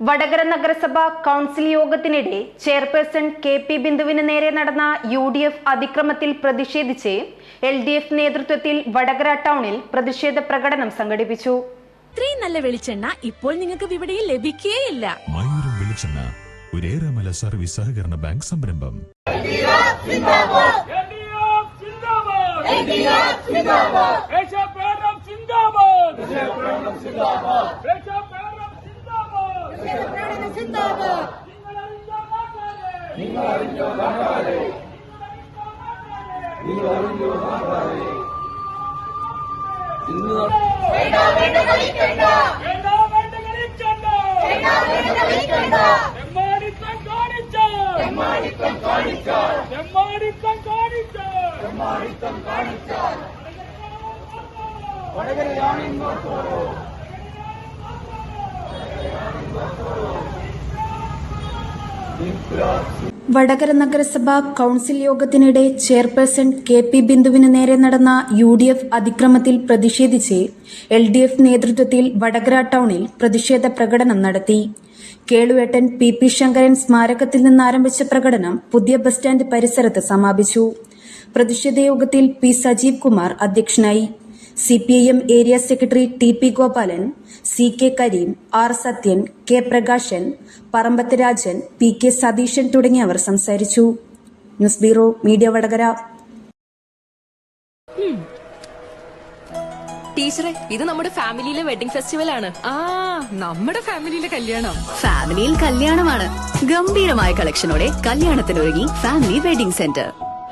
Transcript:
വടകര നഗരസഭ കൗൺസിൽ യോഗത്തിനിടെ chairperson K P ബിന്ദുവിന് നേരെ നടന്ന യു ഡി എഫ് അതിക്രമത്തിൽ പ്രതിഷേധിച്ച് എൽ ഡി എഫ് നേതൃത്വത്തിൽ വടകര ടൗണിൽ പ്രതിഷേധ പ്രകടനം സംഘടിപ്പിച്ചു. ഇത്രയും നല്ല വെളിച്ചെണ്ണ ഇപ്പോൾ നിങ്ങൾക്ക് വിപണിയിൽ ലഭിക്കുകയില്ല മയൂരം വെളിച്ചെണ്ണ ഒരേറെമല സർവീസ് സഹകരണ ബാങ്ക് സംരംഭം. എൽഡിഎഫ് സിന്ദാബാദ് നിങ്ങൾ അറിഞ്ഞോ നാട്ടാരെ വേണ്ട വേണ്ട കളിക്കണ്ട എമ്മാടിത്തം കാണിച്ചോ. എമ്മാടിത്തം കാണിച്ചോ എമ്മാടിത്തം കാണിച്ചോ എമ്മാടിത്തം കാണിച്ചോ വടകരയാണ് ഇങ്ങോട്ടോരോ വടകര നഗരസഭ കൌൺസിൽ യോഗത്തിനിടെ ചെയർപേഴ്സൺ കെ പി ബിന്ദുവിന് നേരെ നടന്ന യു ഡി എഫ് അതിക്രമത്തിൽ പ്രതിഷേധിച്ച് എൽ ഡി എഫ് നേതൃത്വത്തിൽ വടകര ടൗണിൽ പ്രതിഷേധ പ്രകടനം നടത്തി. കേളുവേട്ടൻ പി പി ശങ്കരൻ സ്മാരകത്തിൽ നിന്നാരംഭിച്ച പ്രകടനം പുതിയ ബസ് സ്റ്റാൻഡ് പരിസരത്ത് സമാപിച്ചു. പ്രതിഷേധ യോഗത്തിൽ പി സജീവ് കുമാർ അധ്യക്ഷനായി. C P I M area secretary T P Gopalan C K Kareem R Sathyan K Prakashan Parambath Rajan P K Satheesan തുടങ്ങിയവർ സംസാരിച്ചു. News bureau media Vadakara. ടീച്ചറെ ഇത് നമ്മുടെ ഫാമിലിയിലെ വെഡിങ് ഫെസ്റ്റിവൽ ആണ്. ആ നമ്മുടെ ഫാമിലിയിലെ കല്യാണം. ഫാമിലിയിൽ കല്യാണമാണ്. ഗംഭീരമായ കളക്ഷനോടെ കല്യാണത്തിനൊരുങ്ങി ഫാമിലി വെഡിംഗ് സെന്റർ.